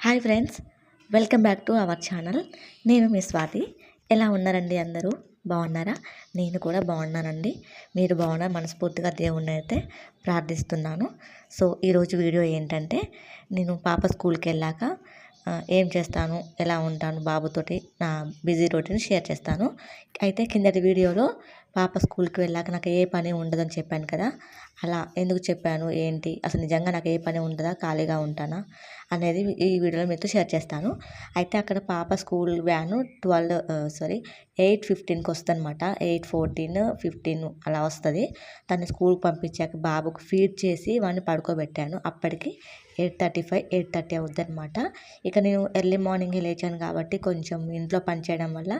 Hi friends welcome back to our channel. నేను మీ స్వాతి. ఎలా ఉన్నారండి అందరూ? బాగున్నారా? నేను కూడా బాగున్నానండి. మీరు బాగున్నారు మనస్ఫూర్తిగా దేవుణ్ణి అయితే ప్రార్థిస్తున్నాను. సో ఈరోజు వీడియో ఏంటంటే నేను పాప స్కూల్కి వెళ్ళాక ఏం చేస్తాను ఎలా ఉంటాను బాబుతోటి నా బిజీ రొటీన్ షేర్ చేస్తాను. అయితే కిందటి వీడియోలో పాప స్కూల్కి వెళ్ళాక నాకు ఏ పని ఉండదని చెప్పాను కదా అలా ఎందుకు చెప్పాను? ఏంటి? అసలు నిజంగా నాకు ఏ పని ఉండదా? ఖాళీగా ఉంటానా? అనేది ఈ వీడియోలో మీతో షేర్ చేస్తాను. అయితే అక్కడ పాప school van twelve sorry eight ఫిఫ్టీన్కి వస్తుంది అనమాట ఎయిట్ ఫోర్టీన్ ఫిఫ్టీన్ అలా వస్తుంది. తను స్కూల్కి పంపించాక బాబుకు ఫీడ్ చేసి వాడిని పడుకోబెట్టాను. అప్పటికి eight thirty five eight thirty అవుద్ది అనమాట ఇక నేను ఎర్లీ మార్నింగ్ లేచాను కాబట్టి కొంచెం ఇంట్లో పని చేయడం వల్ల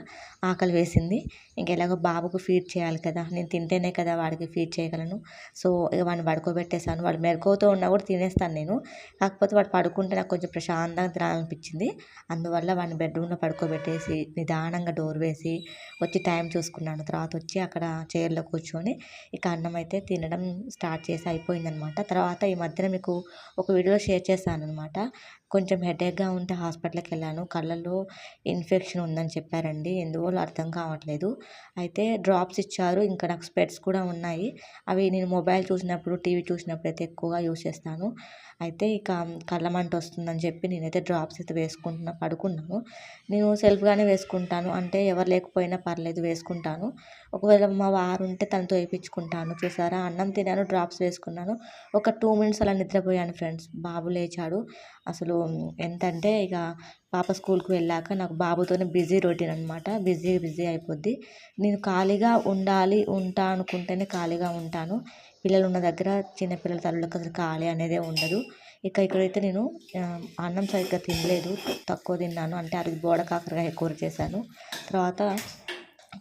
ఆకలి వేసింది. ఇంక ఎలాగో బాబుకు ఫీడ్ చేయాలి కదా నేను తింటేనే కదా వాడికి ఫీడ్ చేయగలను. సో ఇక వాడిని పడుకోబెట్టేశాను. వాడు మెరుకుతో ఉన్నా కూడా తినేస్తాను నేను. కాకపోతే వాడు పడుకుంటే నాకు కొంచెం ప్రశాంతంగా తినాలనిపించింది. అందువల్ల వాడిని బెడ్రూమ్లో పడుకోబెట్టేసి నిదానంగా డోర్ వేసి వచ్చి టైం చూసుకున్నాను. తర్వాత వచ్చి అక్కడ చైర్లో కూర్చొని ఇక అన్నం అయితే తినడం స్టార్ట్ చేసి అయిపోయిందనమాట తర్వాత ఈ మధ్యన మీకు ఒక వీడియో షేర్ చేశాను అనమాట కొంచెం హెడేక్గా ఉంటే హాస్పిటల్కి వెళ్ళాను కళ్ళల్లో ఇన్ఫెక్షన్ ఉందని చెప్పారండి. ఎందువల్ల అర్థం కావట్లేదు. అయితే డ్రాప్స్ ఇచ్చారు. ఇంకా నాకు స్పెట్స్ కూడా ఉన్నాయి. అవి నేను మొబైల్ చూసినప్పుడు టీవీ చూసినప్పుడు అయితే ఎక్కువగా యూస్ చేస్తాను. అయితే ఇక కళ్ళమంట వస్తుందని చెప్పి నేనైతే డ్రాప్స్ అయితే వేసుకుంటున్నా పడుకున్నాను. నేను సెల్ఫ్గానే వేసుకుంటాను. అంటే ఎవరు లేకపోయినా పర్లేదు వేసుకుంటాను. ఒకవేళ మా వారు ఉంటే తనతో వేయించుకుంటాను. చూసారా? అన్నం తినాను డ్రాప్స్ వేసుకున్నాను. ఒక టూ మినిట్స్ అలా నిద్రపోయాను ఫ్రెండ్స్. బాబు లేచాడు. అసలు ఎంతంటే ఇక పాప స్కూల్కి వెళ్ళాక నాకు బాబుతోనే బిజీ రొటీన్ అనమాట బిజీ బిజీ అయిపోద్ది. నేను ఖాళీగా ఉండాలి ఉంటా అనుకుంటేనే ఖాళీగా ఉంటాను. పిల్లలు ఉన్న దగ్గర చిన్నపిల్లల తల్లులకు అసలు ఖాళీ అనేదే ఉండదు. ఇక ఇక్కడైతే నేను అన్నం సరిగ్గా తినలేదు. తక్కువ తిన్నాను. అంటే అది బోడ కాకరకాయ కూర చేశాను. తర్వాత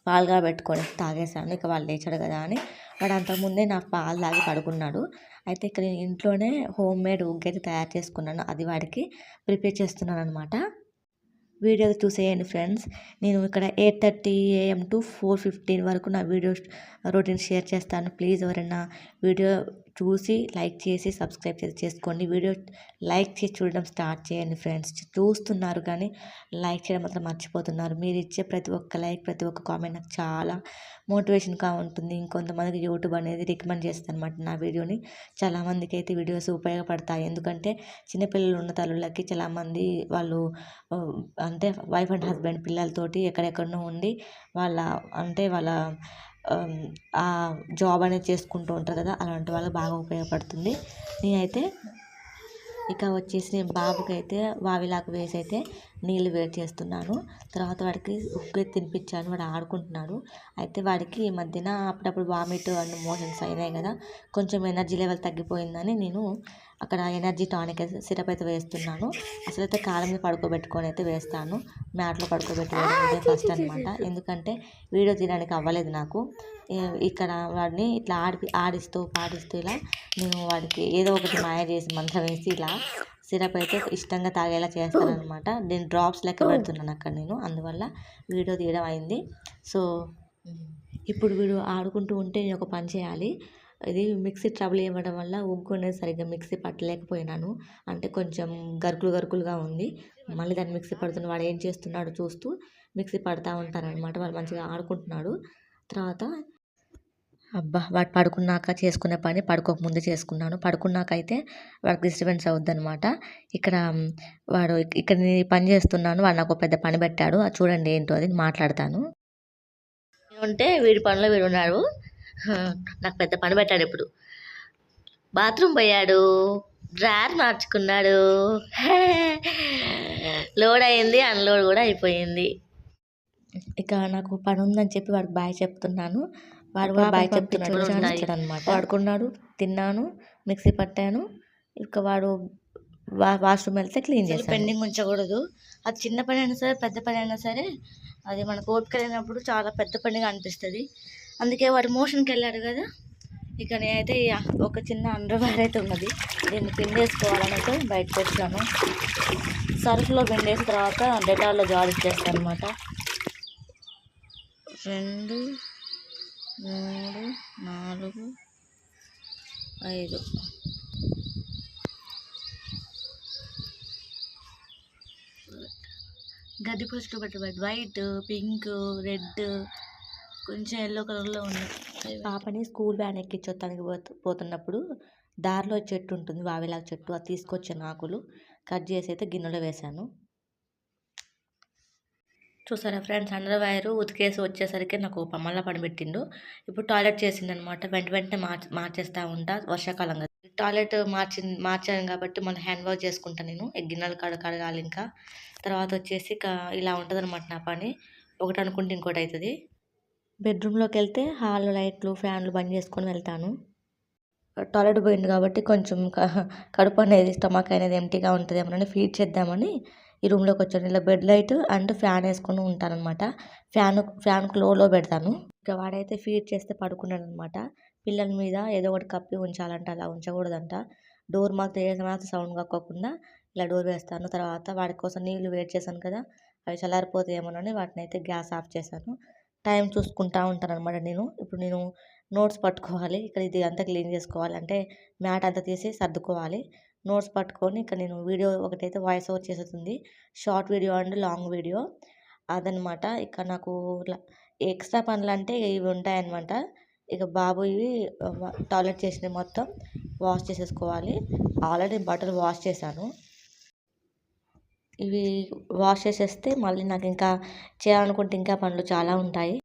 పాలుగా పెట్టుకొని తాగేశాను. ఇక వాళ్ళు లేచాడు కదా అని. వాడు అంతకుముందే నా పాలు తాగి పడుకున్నాడు. అయితే ఇక్కడ నేను ఇంట్లోనే హోమ్ మేడ్ ఉగ్గైతే తయారు చేసుకున్నాను. అది వాడికి ప్రిపేర్ చేస్తున్నాను అనమాట వీడియో చూసేయండి ఫ్రెండ్స్. నేను ఇక్కడ eight thirty AM to four fifteen వరకు నా వీడియో రొటీన్ షేర్ చేస్తాను. ప్లీజ్ ఎవరైనా వీడియో చూసి లైక్ చేసి సబ్స్క్రైబ్ చేసి చేసుకోండి. వీడియో లైక్ చేసి చూడడం స్టార్ట్ చేయండి ఫ్రెండ్స్. చూస్తున్నారు కానీ లైక్ చేయడం మాత్రం మర్చిపోతున్నారు. మీరు ఇచ్చే ప్రతి ఒక్క లైక్ ప్రతి ఒక్క కామెంట్ నాకు చాలా మోటివేషన్గా ఉంటుంది. ఇంకొంతమందికి యూట్యూబ్ అనేది రికమెండ్ చేస్తుంది అనమాట నా వీడియోని. చాలామందికి అయితే వీడియోస్ ఉపయోగపడతాయి. ఎందుకంటే చిన్నపిల్లలు ఉన్న తల్లులకి చాలామంది వాళ్ళు అంటే వైఫ్ అండ్ హస్బెండ్ పిల్లలతోటి ఎక్కడెక్కడనో ఉండి వాళ్ళ అంటే వాళ్ళ ఆ జాబ్ అనేది చేసుకుంటూ ఉంటారు కదా అలాంటి వాళ్ళకి బాగా ఉపయోగపడుతుంది. నేనైతే ఇక వచ్చేసి నేను బాబుకి అయితే వావిలాకు వేసి అయితే నీళ్ళు వేడి చేస్తున్నాను. తర్వాత వాడికి ఉగ్గు తినిపించాను వాడు ఆడుకుంటున్నాడు. అయితే వాడికి ఈ మధ్యన అప్పుడప్పుడు వామిట్ అండ్ మోషన్స్ అయినాయి కదా కొంచెం ఎనర్జీ లెవెల్ తగ్గిపోయిందని నేను అక్కడ ఎనర్జీ టానిక్ అయితే సిరప్ అయితే వేస్తున్నాను. అసలు అయితే కాళ్ళ మీద పడుకోబెట్టుకొని అయితే వేస్తాను. మ్యాట్లో పడుకోబెట్టి వేయడం ఇదే ఫస్ట్ అనమాట ఎందుకంటే వీడియో తీయడానికి అవ్వలేదు నాకు. ఇక్కడ వాడిని ఇట్లా ఆడి ఆడిస్తూ పాడిస్తూ ఇలా నేను వాడికి ఏదో ఒకటి మాయ చేసి మంత్రం వేసి ఇలా సిరప్ అయితే ఇష్టంగా తాగేలా చేస్తాను అనమాట నేను డ్రాప్స్ లెక్క పెడుతున్నాను అక్కడ నేను. అందువల్ల వీడియో తీయడం అయింది. సో ఇప్పుడు వీడు ఆడుకుంటూ ఉంటే నేను ఒక పని చేయాలి. ఇది మిక్సీ ట్రబుల్ ఇవ్వడం వల్ల ఉగ్గు అనేది సరిగ్గా మిక్సీ పట్టలేకపోయినాను. అంటే కొంచెం గరుకులు గరుకులుగా ఉంది. మళ్ళీ దాన్ని మిక్సీ పడుతున్న వాడు ఏం చేస్తున్నాడు చూస్తూ మిక్సీ పడతా ఉంటారనమాట వాడు మంచిగా ఆడుకుంటున్నాడు. తర్వాత అబ్బా వాడు పడుకున్నాక చేసుకునే పని పడుకోకముందే చేసుకున్నాను. పడుకున్నాక అయితే వాడికి డిస్టర్బెన్స్ అవుద్దనమాట ఇక్కడ వాడు ఇక్కడ నేను పని చేస్తున్నాను. వాడు నాకు ఒక పెద్ద పని పెట్టాడు. అది చూడండి ఏంటో అది మాట్లాడతాను. ఉంటే వీడి పనిలో వీడు ఉన్నాడు నాకు పెద్ద పని పెట్టాడు ఇప్పుడు బాత్రూమ్ పోయాడు డ్రార్ మార్చుకున్నాడు. లోడ్ అయింది అన్లోడ్ కూడా అయిపోయింది. ఇక నాకు పని ఉందని చెప్పి వాడికి బాయ్ చెప్తున్నాను. వాడు కూడా బాయ్ చెప్తున్నాడు. అనమాట వాడుకున్నాడు తిన్నాను మిక్సీ పట్టాను. ఇక వాడు వా వాష్రూమ్ వెళ్తే క్లీన్ చేసి పెండింగ్ ఉంచకూడదు. అది చిన్న పని అయినా సరే పెద్ద పని అయినా సరే అది మనకు ఓపిక లేనప్పుడు చాలా పెద్ద పనిగా అనిపిస్తుంది. అందుకే వాడు మోషన్కి వెళ్ళాడు కదా. ఇక నేనైతే ఒక చిన్న అండర్వేర్ అయితే ఉన్నది. దీన్ని పిండేసుకోవాలనైతే బయటకు వచ్చాను. సర్ఫ్లో పిండేసిన తర్వాత డెటాల్లో జాడిచ్చేస్తాను అనమాట రెండు మూడు నాలుగు ఐదు. గడ్డి పులుసు బట్టి వైట్ పింక్ రెడ్ కొంచెం ఎల్లో కలర్లో ఉన్నాయి పాపని స్కూల్ వ్యాన్ ఎక్కించొత్తానికి పోతు పోతున్నప్పుడు దారిలో చెట్టు ఉంటుంది వావిలాగ చెట్టు అది తీసుకొచ్చాను ఆకులు. కట్ చేసి అయితే గిన్నెలో వేశాను. చూసారా ఫ్రెండ్స్ అండర్ వైర్ ఉతికేసి వచ్చేసరికి నాకు పమ్మల్లా పని పెట్టిండు. ఇప్పుడు టాయిలెట్ చేసిందనమాట. వెంట వెంటనే మార్చ మార్చేస్తూ ఉంటా వర్షాకాలం కదా. టాయిలెట్ మార్చి మార్చాను కాబట్టి మళ్ళీ హ్యాండ్ వాష్ చేసుకుంటాను నేను. గిన్నెలు కడ కడగాలి ఇంకా. తర్వాత వచ్చేసి ఇలా ఉంటుంది అనమాట నా పని. ఒకటి అనుకుంటే ఇంకోటి అవుతుంది బెడ్రూమ్లోకి వెళ్తే హాల్లో లైట్లు ఫ్యాన్లు బంద్ చేసుకొని వెళ్తాను. టాయిలెట్ పోయింది కాబట్టి కొంచెం కడుపు అనేది స్టమక్ అనేది ఎంటీగా ఉంటుంది. ఏమన్నా ఫీడ్ చేద్దామని ఈ రూమ్లోకి వచ్చాను ఇలా బెడ్ లైట్ అండ్ ఫ్యాన్ వేసుకొని ఉంటానన్నమాట. ఫ్యాన్ ఫ్యాన్కు లోలో పెడతాను. ఇక వాడైతే ఫీడ్ చేస్తే పడుకున్నాడు అనమాట పిల్లల మీద ఏదో ఒకటి కప్పి ఉంచాలంట అలా ఉంచకూడదంట. డోర్ మాకు ఏ మాత్రం సౌండ్ కాకోకుండా ఇలా డోర్ వేస్తాను. తర్వాత వాడి కోసం నీళ్ళు వేడి చేశాను కదా అవి చల్లారిపోతాయేమోనని వాటిని అయితే గ్యాస్ ఆఫ్ చేశాను. టైం చూసుకుంటా ఉంటాను అనమాట నేను. ఇప్పుడు నేను నోట్స్ పట్టుకోవాలి ఇక్కడ ఇది అంతా క్లీన్ చేసుకోవాలి అంటే మ్యాట్ అంతా తీసి సర్దుకోవాలి. నోట్స్ పట్టుకొని ఇక్కడ నేను వీడియో ఒకటైతే వాయిస్ ఓవర్ చేసేస్తుంది. Short video and long video. అదనమాట ఇక్కడ నాకు ఎక్స్ట్రా పనులు అంటే ఇవి ఉంటాయన్నమాట. ఇక బాబు ఇవి టాయిలెట్ చేసినవి మొత్తం వాష్ చేసేసుకోవాలి. ఆల్రెడీ బట్టలు వాష్ చేశాను. ఇవి వాష్ చేసేస్తే మళ్ళీ నాకు ఇంకా చేయాలనుకుంటే ఇంకా పనులు చాలా ఉంటాయి.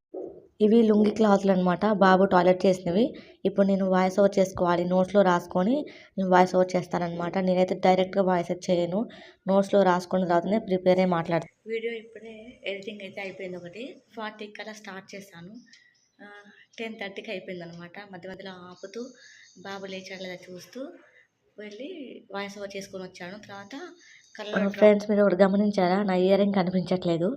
ఇవి లుంగి క్లాత్లు అనమాట బాబు టాయిలెట్ చేసినవి. ఇప్పుడు నేను వాయిస్ ఓవర్ చేసుకోవాలి. నోట్స్లో రాసుకొని నేను వాయిస్ ఓవర్ చేస్తానమాట నేనైతే డైరెక్ట్గా వాయిస్ చేయను. నోట్స్లో రాసుకున్న తర్వాతనే ప్రిపేర్ అయ్యి మాట్లాడతాను వీడియో ఇప్పుడే ఎడిటింగ్ అయితే అయిపోయింది ఒకటి. ఫార్టీకి అలా స్టార్ట్ చేశాను. టెన్ థర్టీకి అయిపోయింది అనమాట మధ్య మధ్యలో ఆపుతూ బాబు లేచాడు లేదా చూస్తూ వెళ్ళి వాయిస్ ఓవర్ చేసుకొని వచ్చాను. తర్వాత ఫ్రెండ్స్ మీరు ఒకటి గమనించారా? నా ఇయర్ రింగ్ కనిపించట్లేదు.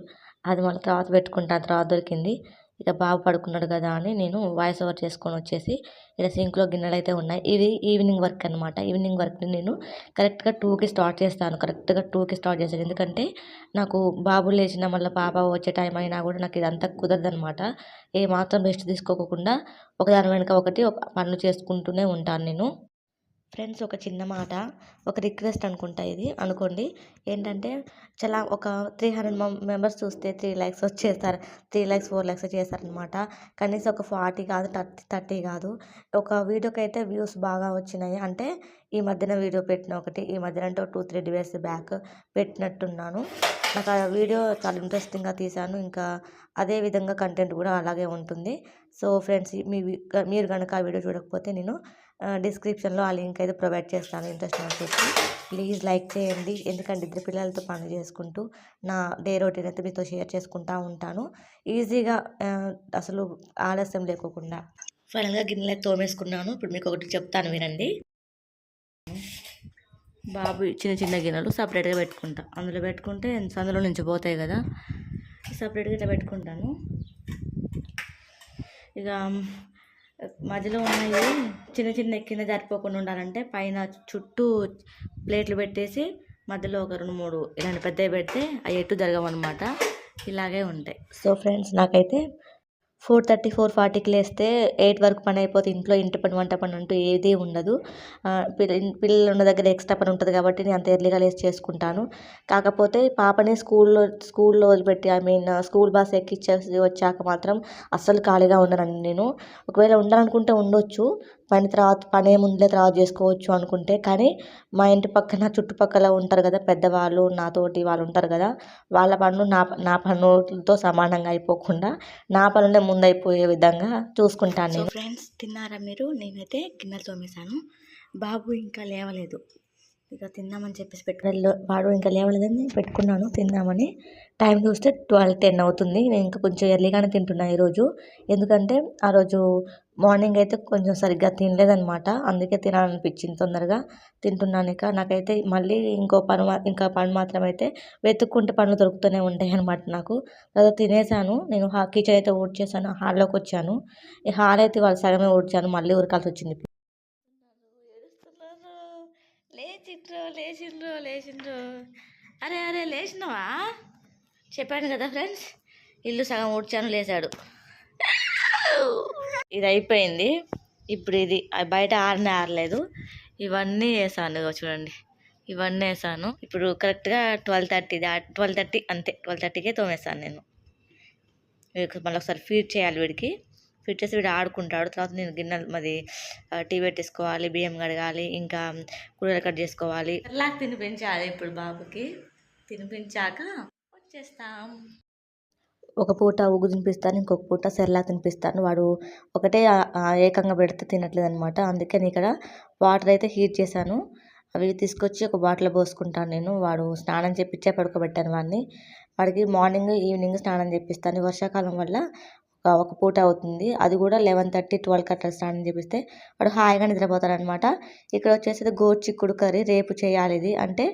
అది మళ్ళీ తర్వాత పెట్టుకుంటాను తర్వాత దొరికింది. ఇక బాబు పడుకున్నాడు కదా అని నేను వాయిస్ ఓవర్ చేసుకొని వచ్చేసి ఇలా సింక్లో గిన్నెలు అయితే ఉన్నాయి. ఇది ఈవినింగ్ వర్క్ అనమాట ఈవినింగ్ వర్క్ని నేను కరెక్ట్గా టూకి స్టార్ట్ చేస్తాను. కరెక్ట్గా టూకి స్టార్ట్ చేస్తాను. ఎందుకంటే నాకు బాబు లేచిన మళ్ళీ పాప వచ్చే టైం అయినా కూడా నాకు ఇదంతా కుదరదు అనమాట ఏ మాత్రం రెస్ట్ తీసుకోకుండా ఒకదాని వెనుక ఒకటి ఒక పనులు చేసుకుంటూనే ఉంటాను నేను. ఫ్రెండ్స్ ఒక చిన్న మాట ఒక రిక్వెస్ట్ అనుకుంటా ఇది. అనుకోండి ఏంటంటే చాలా ఒక త్రీ హండ్రెడ్ మెంబర్స్ చూస్తే త్రీ ల్యాక్స్ వచ్చేస్తారు త్రీ ల్యాక్స్ ఫోర్ ల్యాక్స్ వచ్చేస్తారనమాట కనీసం ఒక ఫార్టీ కాదు థర్టీ థర్టీ కాదు. ఒక వీడియోకి అయితే వ్యూస్ బాగా వచ్చినాయి. అంటే ఈ మధ్యన వీడియో పెట్టిన ఒకటి ఈ మధ్యన అంటే టూ త్రీ డేస్ బ్యాక్ పెట్టినట్టున్నాను. నాకు ఆ వీడియో చాలా ఇంట్రెస్టింగ్గా తీశాను. ఇంకా అదే విధంగా కంటెంట్ కూడా అలాగే ఉంటుంది. సో ఫ్రెండ్స్ మీ మీరు కనుక ఆ వీడియో చూడకపోతే నేను డిస్క్రిప్షన్లో ఆ లింక్ అయితే ప్రొవైడ్ చేస్తాను ఇంట్రెస్ట్ వచ్చేసి ప్లీజ్ లైక్ చేయండి. ఎందుకంటే ఇద్దరు పిల్లలతో పనులు చేసుకుంటూ నా డే రొటీన్ అయితే మీతో షేర్ చేసుకుంటూ ఉంటాను. ఈజీగా అసలు ఆలస్యం లేకోకుండా. ఫైనల్గా గిన్నెలు తోమేసుకున్నాను. ఇప్పుడు మీకు ఒకటి చెప్తాను వినండి. బాబు చిన్న చిన్న గిన్నెలు సపరేట్గా పెట్టుకుంటా. అందులో పెట్టుకుంటే అందులో నుంచి పోతాయి కదా. సపరేట్గా ఇట్లా పెట్టుకుంటాను. ఇక మధ్యలో ఉన్నాయి చిన్న చిన్న కింద జరిపోకుండా ఉండాలంటే పైన చుట్టూ ప్లేట్లు పెట్టేసి మధ్యలో ఒక రెండు మూడు ఇలాంటి పెద్దవి పెడితే అవి ఎటు జరగవన్నమాట ఇలాగే ఉంటాయి. సో ఫ్రెండ్స్ నాకైతే ఫోర్ థర్టీ ఫోర్ ఫార్టీకి లేస్తే ఎయిట్ వరకు పని అయిపోతే ఇంట్లో ఇంటి పని వంట పని అంటూ ఏదీ ఉండదు. పిల్లలు ఉన్న దగ్గర ఎక్స్ట్రా పని ఉంటుంది కాబట్టి నేను అంత ఎర్లీగా లేసి చేసుకుంటాను. కాకపోతే పాపని స్కూల్లో స్కూల్లో వదిలిపెట్టి ఐ మీన్ స్కూల్ బస్ ఎక్కిచ్చేసి వచ్చాక మాత్రం అస్సలు ఖాళీగా ఉండనండి నేను. ఒకవేళ ఉండాలనుకుంటే ఉండొచ్చు. పని తర్వాత పని ఏముందిలే తర్వాత చేసుకోవచ్చు అనుకుంటే కానీ మా ఇంటి పక్కన చుట్టుపక్కల ఉంటారు కదా పెద్దవాళ్ళు నాతోటి వాళ్ళు ఉంటారు కదా వాళ్ళ పనులు నా నా పనులతో సమానంగా అయిపోకుండా నా పనులే ముందు అయిపోయే విధంగా చూసుకుంటాను నేను. ఫ్రెండ్స్ తిన్నారా మీరు? నేనైతే గిన్నెలు తోమేశాను. బాబు ఇంకా లేవలేదు. ఇక తిందామని చెప్పేసి పెట్టుకుని వాడు ఇంకా లేవలేదని పెట్టుకున్నాను తిందామని. టైం చూస్తే ట్వెల్వ్ టెన్ అవుతుంది. నేను ఇంకా కొంచెం ఎర్లీగానే తింటున్నాను ఈరోజు. ఎందుకంటే ఆ రోజు మార్నింగ్ అయితే కొంచెం సరిగ్గా తినలేదనమాట అందుకే తినాలనిపించింది తొందరగా. తింటున్నాను ఇక నాకైతే మళ్ళీ ఇంకో పని ఇంకా పని మాత్రం అయితే వెతుక్కుంటే పనులు దొరుకుతూనే ఉంటాయి అనమాట నాకు. తర్వాత తినేసాను నేను హా కిచెన్ అయితే ఊడ్చేసాను హాల్లోకి వచ్చాను ఈ హాల్ అయితే వాళ్ళు సగమే ఊడ్చాను మళ్ళీ ఉరకాల్సి వచ్చింది అరే అరే లేచినావా? చెప్పాను కదా ఫ్రెండ్స్. ఇల్లు సగం ఊడ్చాను లేచాడు. ఇది అయిపోయింది ఇప్పుడు ఇది బయట ఆరనే ఆరలేదు. ఇవన్నీ వేసాను చూడండి. ఇవన్నీ వేసాను. ఇప్పుడు కరెక్ట్గా ట్వెల్వ్ థర్టీ దా ట్వెల్వ్ థర్టీ అంతే ట్వెల్వ్ థర్టీకే తోమేసాను నేను. మళ్ళీ ఒకసారి ఫీడ్ చేయాలి వీడికి. ఫిట్ చేసి వీడు ఆడుకుంటాడు. తర్వాత నేను గిన్నెలు మరి టీ పెట్టేసుకోవాలి బియ్యం కడగాలి ఇంకా కూరలు కట్ చేసుకోవాలి. అలా తినిపించాలి ఇప్పుడు బాబుకి. తినిపించాక వచ్చేస్తాం. ఒక పూట ఉగ్గు తినిపిస్తాను ఇంకొక పూట సెర్లా తినిపిస్తాను. వాడు ఒకటే ఏకంగా పెడితే తినట్లేదు అనమాట అందుకని ఇక్కడ వాటర్ అయితే హీట్ చేశాను. అవి తీసుకొచ్చి ఒక బాటిల్ పోసుకుంటాను నేను. వాడు స్నానం చేపించే పడుకోబెట్టాను వాడిని. వాడికి మార్నింగ్ ఈవినింగ్ స్నానం చేపిస్తాను. వర్షాకాలం వల్ల ఒక- పూట అవుతుంది. అది కూడా లెవెన్ థర్టీ ట్వెల్వ్ అట్లా స్నానం చేపిస్తే వాడు హాయిగా నిద్రపోతారనమాట ఇక్కడ వచ్చేసి గోరు చిక్కుడు కర్రీ రేపు చేయాలి ఇది. అంటే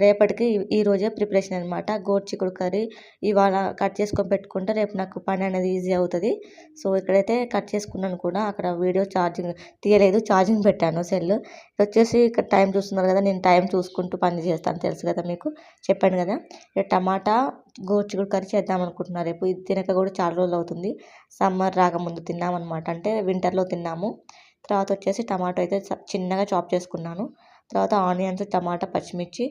రేపటికి ఈరోజే ప్రిపరేషన్ అనమాట. గోరు చిక్కుడు కర్రీ ఇవాళ కట్ చేసుకొని పెట్టుకుంటే రేపు నాకు పని అనేది ఈజీ అవుతుంది. సో ఇక్కడైతే కట్ చేసుకున్నాను కూడా. అక్కడ వీడియో ఛార్జింగ్ తీయలేదు ఛార్జింగ్ పెట్టాను సెల్ వచ్చేసి ఇక్కడ టైం చూస్తున్నారు కదా నేను టైం చూసుకుంటూ పని చేస్తాను తెలుసు కదా మీకు. చెప్పాను కదా ఇక టమాటా గోరుచిక్కుడు కర్రీ చేద్దాం అనుకుంటున్నారు రేపు ఇది తినక కూడా చాలా రోజులు అవుతుంది. సమ్మర్ రాకముందు తిన్నామన్నమాట. అంటే వింటర్లో తిన్నాము. తర్వాత వచ్చేసి టమాటో అయితే చిన్నగా చాప్ చేసుకున్నాను. తర్వాత ఆనియన్స్ టమాటా పచ్చిమిర్చి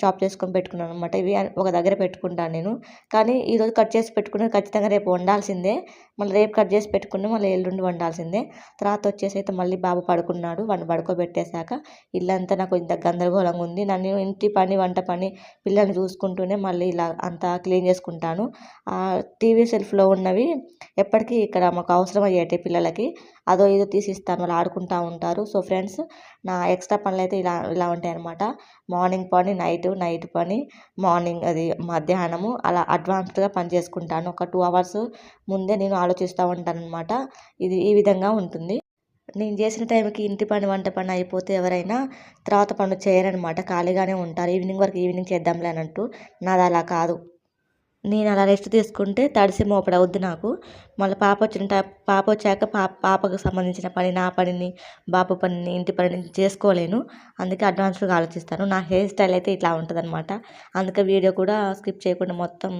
చాప్ చేసుకొని పెట్టుకున్నాను అనమాట ఇవి ఒక దగ్గర పెట్టుకుంటాను నేను. కానీ ఈరోజు కట్ చేసి పెట్టుకున్నది ఖచ్చితంగా రేపు వండాల్సిందే. మళ్ళీ రేపు కట్ చేసి పెట్టుకుని మళ్ళీ ఎల్లుండి వండాల్సిందే. తర్వాత వచ్చేసి అయితే మళ్ళీ బాబు పడుకున్నాడు. వాడిని పడుకోబెట్టేశాక ఇల్లంతా నాకు ఇంత గందరగోళంగా ఉంది. నన్ను ఇంటి పని వంట పని పిల్లల్ని చూసుకుంటూనే మళ్ళీ ఇలా అంతా క్లీన్ చేసుకుంటాను. టీవీ సెల్ఫ్లో ఉన్నవి ఎప్పటికీ ఇక్కడ మాకు అవసరం అయ్యేటి పిల్లలకి. అదో ఇదో తీసిస్తాను. వాళ్ళు ఆడుకుంటూ ఉంటారు. సో ఫ్రెండ్స్ నా ఎక్స్ట్రా పనులు అయితే ఇలా ఇలా ఉంటాయి అనమాట మార్నింగ్ పని నైట్ నైట్ నైట్ పని మార్నింగ్ అది మధ్యాహ్నము అలా అడ్వాన్స్డ్గా పని చేసుకుంటాను. ఒక టూ అవర్స్ ముందే నేను ఆలోచిస్తూ ఉంటాను అనమాట ఇది ఈ విధంగా ఉంటుంది. నేను చేసిన టైంకి ఇంటి పని వంట పని అయిపోతే ఎవరైనా తర్వాత పనులు చేయరనమాట ఖాళీగానే ఉంటారు. ఈవినింగ్ వరకు ఈవినింగ్ చేద్దాంలే అన్నట్టు. నాది అలా కాదు. నేను అలా రెస్ట్ తీసుకుంటే తడిసి మోపడు అవుద్ది నాకు. మళ్ళీ పాప వచ్చిన పాప వచ్చాక పాప పాపకు సంబంధించిన పని నా పనిని బాబు పనిని ఇంటి పనిని చేసుకోలేను. అందుకే అడ్వాన్స్గా ఆలోచిస్తాను. నా హెయిర్ స్టైల్ అయితే ఇట్లా ఉంటుందన్నమాట. అందుకే వీడియో కూడా స్కిప్ చేయకుండా మొత్తం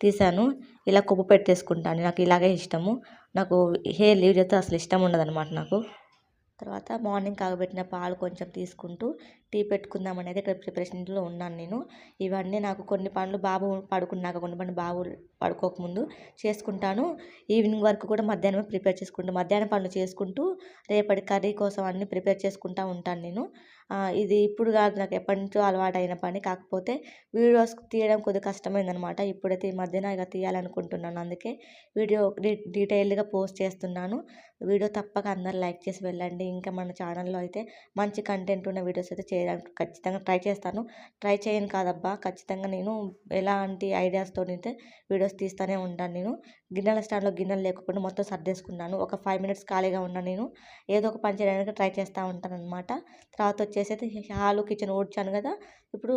తీశాను. ఇలా కొప్పు పెట్టేసుకుంటాను. నాకు ఇలాగే ఇష్టము. నాకు హెయిర్ లీవ్ చేస్తే అసలు ఇష్టం ఉండదన్నమాట నాకు. తర్వాత మార్నింగ్ కాగబెట్టిన పాలు కొంచెం తీసుకుంటూ టీ పెట్టుకుందాం అనేది ఇక్కడ ప్రిపరేషన్లో ఉన్నాను నేను. ఇవన్నీ నాకు కొన్ని పనులు బాబు పడుకున్నాక కొన్ని పనులు బాబు పడుకోకముందు చేసుకుంటాను. ఈవినింగ్ వరకు కూడా మధ్యాహ్నం ప్రిపేర్ చేసుకుంటూ మధ్యాహ్నం పనులు చేసుకుంటూ రేపటి కర్రీ కోసం అన్నీ ప్రిపేర్ చేసుకుంటూ ఉంటాను నేను. ఇది ఇప్పుడు కాదు నాకు ఎప్పటి నుంచో అలవాటు అయిన పని. కాకపోతే వీడియోస్ తీయడం కొద్దిగా కష్టమైందనమాట. ఇప్పుడైతే ఈ మధ్యన ఇక తీయాలనుకుంటున్నాను. అందుకే వీడియో డీటెయిల్డ్గా పోస్ట్ చేస్తున్నాను. వీడియో తప్పక అందరు లైక్ చేసి వెళ్ళండి. ఇంకా మన ఛానల్లో అయితే మంచి కంటెంట్ ఉన్న వీడియోస్ అయితే చేయడానికి ఖచ్చితంగా ట్రై చేస్తాను. ట్రై చేయను కాదబ్బా. ఖచ్చితంగా నేను ఎలాంటి ఐడియాస్తో అయితే వీడియోస్ తీస్తూనే ఉంటాను నేను. గిన్నెల స్టాండ్లో గిన్నెలు లేకుండా మొత్తం సర్దేసుకున్నాను. ఒక ఫైవ్ మినిట్స్ ఖాళీగా ఉన్నా నేను. ఏదో ఒక పని చేయడానికి ట్రై చేస్తూ ఉంటాను అనమాట తర్వాత వచ్చేసి అయితే హాలు కిచెన్ ఊడ్చాను కదా. ఇప్పుడు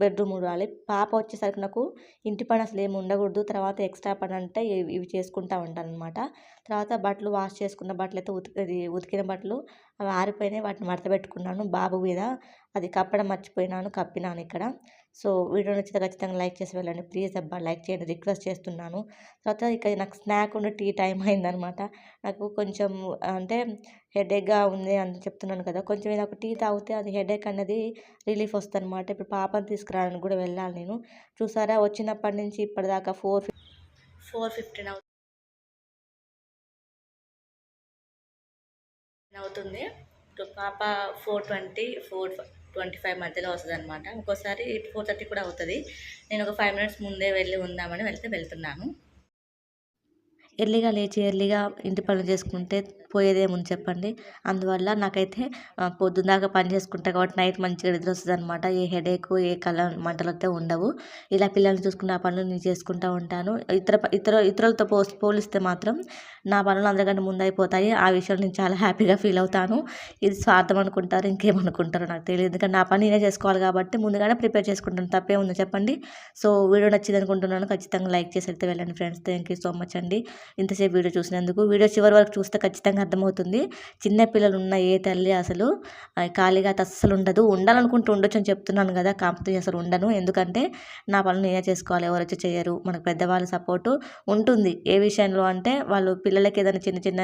బెడ్రూమ్ ఊడాలి. పాప వచ్చేసరికి నాకు ఇంటి పని అసలు ఏమి ఉండకూడదు. తర్వాత ఎక్స్ట్రా పని అంటే ఇవి చేసుకుంటూ ఉంటాను అనమాట తర్వాత బట్టలు వాష్ చేసుకున్న బట్టలు అయితే ఉతికి ఉతికిన బట్టలు అవి ఆరిపోయినాయి. వాటిని మడత పెట్టుకున్నాను. బాబు మీద అది కప్పడం మర్చిపోయినాను. కప్పినాను ఇక్కడ. సో వీడియో నచ్చితే ఖచ్చితంగా లైక్ చేసి వెళ్ళండి. ప్లీజ్ అబ్బా లైక్ చేయండి. రిక్వెస్ట్ చేస్తున్నాను. తర్వాత ఇక నాకు స్నాక్ ఉండే టీ టైం అయిందనమాట. నాకు కొంచెం అంటే హెడేక్గా ఉంది అని చెప్తున్నాను కదా కొంచెం ఇలా ఒక టీ తాగితే అది హెడేక్ అనేది రిలీఫ్ వస్తుంది అనమాట ఇప్పుడు పాపని తీసుకురావడానికి కూడా వెళ్ళాలి నేను. చూసారా వచ్చినప్పటి నుంచి ఇప్పటిదాకా ఫోర్ ఫోర్ ఫిఫ్టీన్ అవుతుంది అవుతుంది పాప four twenty four twenty five మధ్యలో వస్తుంది అనమాట ఒక్కోసారి ఫోర్ థర్టీ కూడా అవుతుంది. నేను ఒక ఫైవ్ మినిట్స్ ముందే వెళ్ళి ఉందామని వెళ్తే వెళ్తున్నాను. ఎర్లీగా లేచి ఎర్లీగా ఇంటి పనులు చేసుకుంటే పోయేదేముంది చెప్పండి. అందువల్ల నాకైతే పొద్దుదాకా పని చేసుకుంటా కాబట్టి నైట్ మంచిగా నిద్ర వస్తుంది అనమాట ఏ హెడేక్ ఏ కళ్ళ మంటలు అయితే ఉండవు. ఇలా పిల్లల్ని చూసుకున్న ఆ పనులు నేను చేసుకుంటూ ఉంటాను. ఇతర ఇతర ఇతరులతో పో పోలిస్తే మాత్రం నా పనులు అందరికంటే ముందు అయిపోతాయి ఆ విషయంలో నేను చాలా హ్యాపీగా ఫీల్ అవుతాను. ఇది స్వార్థం అనుకుంటారు ఇంకేమనుకుంటారో నాకు తెలియదు. ఎందుకంటే నా పని నేనే చేసుకోవాలి కాబట్టి ముందుగానే ప్రిపేర్ చేసుకుంటాను. తప్పే ఉందో చెప్పండి. సో వీడియో నచ్చింది అనుకుంటున్నాను ఖచ్చితంగా లైక్ చేసి వెళ్తే వెళ్ళండి friends. Thank you so much అండి. ఇంతసేపు వీడియో చూసినందుకు. వీడియో చివరి వరకు చూస్తే ఖచ్చితంగా అర్థమవుతుంది. చిన్న పిల్లలు ఉన్న ఏ తల్లి అసలు ఖాళీగా అయితే అస్సలు ఉండదు. ఉండాలనుకుంటూ ఉండొచ్చు అని చెప్తున్నాను కదా కాకపోతే అసలు ఉండను. ఎందుకంటే నా పనులు నేనే చేసుకోవాలి. ఎవరు వచ్చి చేయరు. మనకు పెద్దవాళ్ళ సపోర్టు ఉంటుంది. ఏ విషయంలో అంటే వాళ్ళు పిల్లలకి ఏదైనా చిన్న చిన్న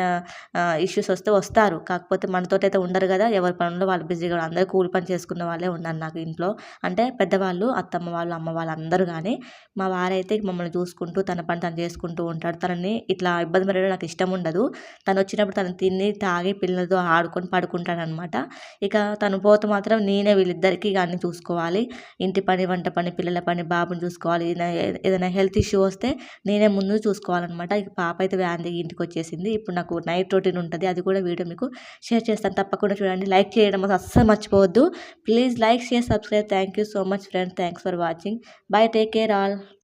ఇష్యూస్ వస్తే వస్తారు. కాకపోతే మనతోటి అయితే ఉండరు కదా. ఎవరి పనుల్లో వాళ్ళు బిజీగా అందరూ కూలి పని చేసుకున్న వాళ్ళే ఉన్నారు నాకు ఇంట్లో. అంటే పెద్దవాళ్ళు అత్తమ్మ వాళ్ళు అమ్మ వాళ్ళు అందరూ కానీ మా వారైతే మమ్మల్ని చూసుకుంటూ తన పని తను చేసుకుంటూ ఉంటాడు. తనని ఇట్లా ఇబ్బంది పెట్టడం నాకు ఇష్టం ఉండదు. తను వచ్చినప్పుడు తను తిని తాగి పిల్లలతో ఆడుకొని పడుకుంటాడనమాట ఇక తను పోతే మాత్రం నేనే వీళ్ళిద్దరికీ అన్నీ చూసుకోవాలి. ఇంటి పని వంట పని పిల్లల పని బాబుని చూసుకోవాలి. ఏదైనా హెల్త్ ఇష్యూ వస్తే నేనే ముందు చూసుకోవాలన్నమాట. ఇక పాప అయితే వ్యాన్ దిగి ఇంటికి వచ్చేసింది. ఇప్పుడు నాకు నైట్ రొటీన్ ఉంటుంది. అది కూడా వీడియో మీకు షేర్ చేస్తాను. తప్పకుండా చూడండి. లైక్ చేయడం అస్సలు మర్చిపోవద్దు. Please like share subscribe. Thank you so much friends thanks for watching. Bye. Take care all.